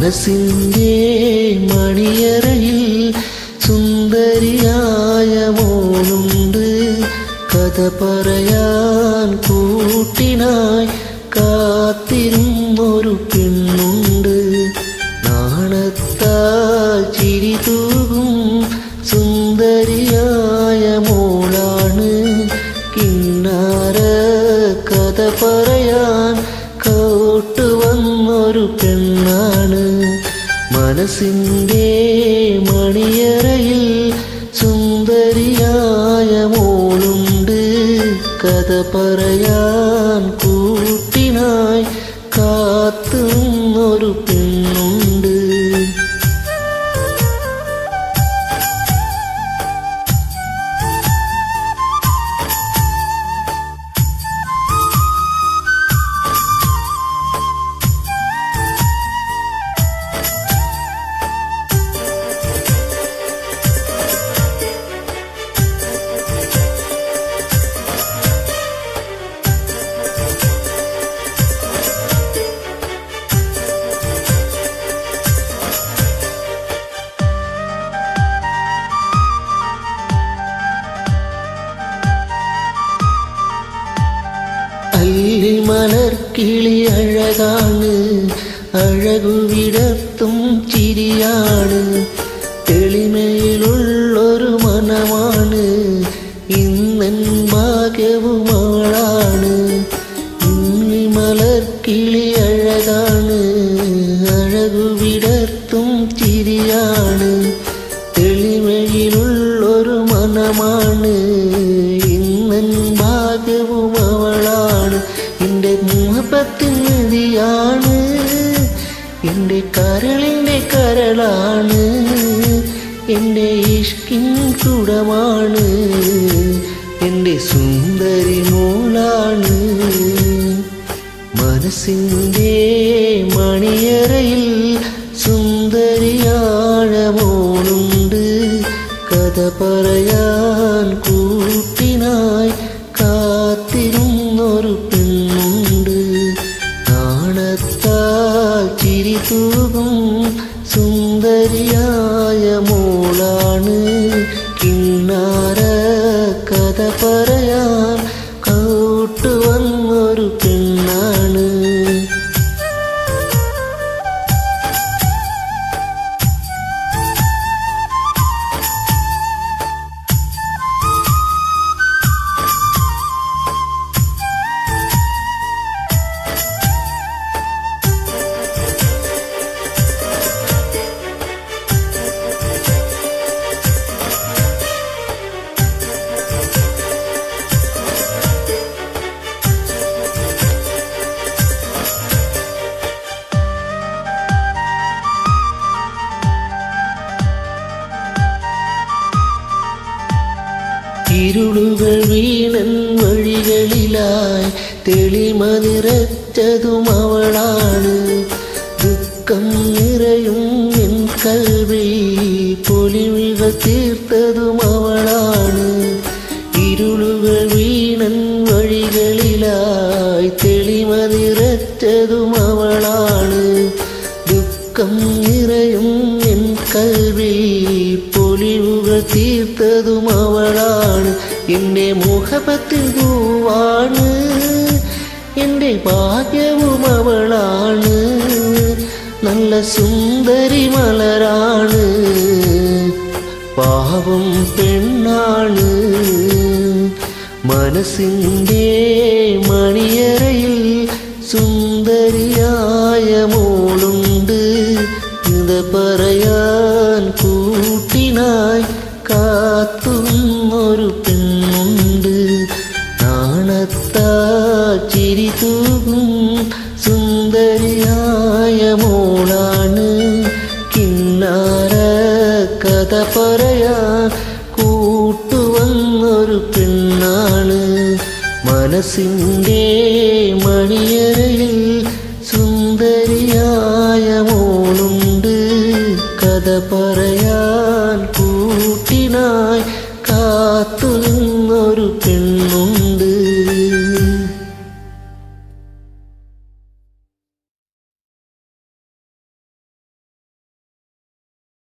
മനസ്സിന്റെ മണിയറയിൽ സുന്ദരിയായ മോളുണ്ട്. കഥ പറയാൻ കൂട്ടിനായി കാത്തിരുന്നൊരു പെണ്ണുണ്ട്. നാണത്താൽ ചിരി തൂകും സുന്ദരിയായ മോളാണ്. കിന്നാര കഥ പറയാൻ കോട്ടുവന്നൊരു പെണ്ണാണ്. മനസ്സിന്റെ മണിയറയിൽ സുന്ദരിയായ മോളുണ്ട്. കഥ പറയാൻ കൂട്ടിനായി കിളി അഴകാണ് അഴകുവിടത്തും ചിരിയാണ് തെളിമയിലുള്ളൊരു മനമാണ് ഇന്നൻ ഭാഗ്യവും അവളാണ് ഇന്നിമലർ കിളി അഴകാണ് അഴകുവിടത്തും ചിരിയാണ് തെളിമയിലുള്ളൊരു മനമാണ് ഇന്നൻ നിധിയാണ് എന്റെ കരളിന്റെ കരളാണ്. എന്റെ ഇഷ്കിൻ കുടമാണ് എന്റെ സുന്ദരി മോളാണ് മനസ്സിന്റെ മണിയറയിൽ സുന്ദരിയാഴമോളുണ്ട് കഥ പറയാൻ ചിരി തൂകും സുന്ദരിയായ മോളാണ്. ഇരുളുകൾ വീണൻ വഴികളിലായി തെളിമ നിറച്ചതും അവളാണ് ദുഃഖം നിറയും എൻ കൽവി പൊലിമിക തീർത്തതും അവളാണ് ഇരുളുകൾ വീണൻ വഴികളിലായി തെളിമ നിറച്ചതും അവളാണ് ദുഃഖം നിറയും എൻ കൽവി പൊലിവുകൾ തീർത്തതും അവളാണ് എന്റെ മുഖപത്തിൽ പൂവാണ് എന്റെ ഭാഗ്യവും അവളാണ്. നല്ല സുന്ദരി മലരാണ്. പാവം പെണ്ണാണ്. മനസ്സിന്റെ മണിയറയിൽ കിന്നാര കഥ പറയാൻ കൂട്ടുവന്നൊരു പെണ്ണാണ്. മനസ്സിന്റെ മണിയറയിൽ സുന്ദരിയായ മോളുണ്ട്. കഥ പറയാൻ കൂട്ടിനായി കാത്തു നിന്നൊരു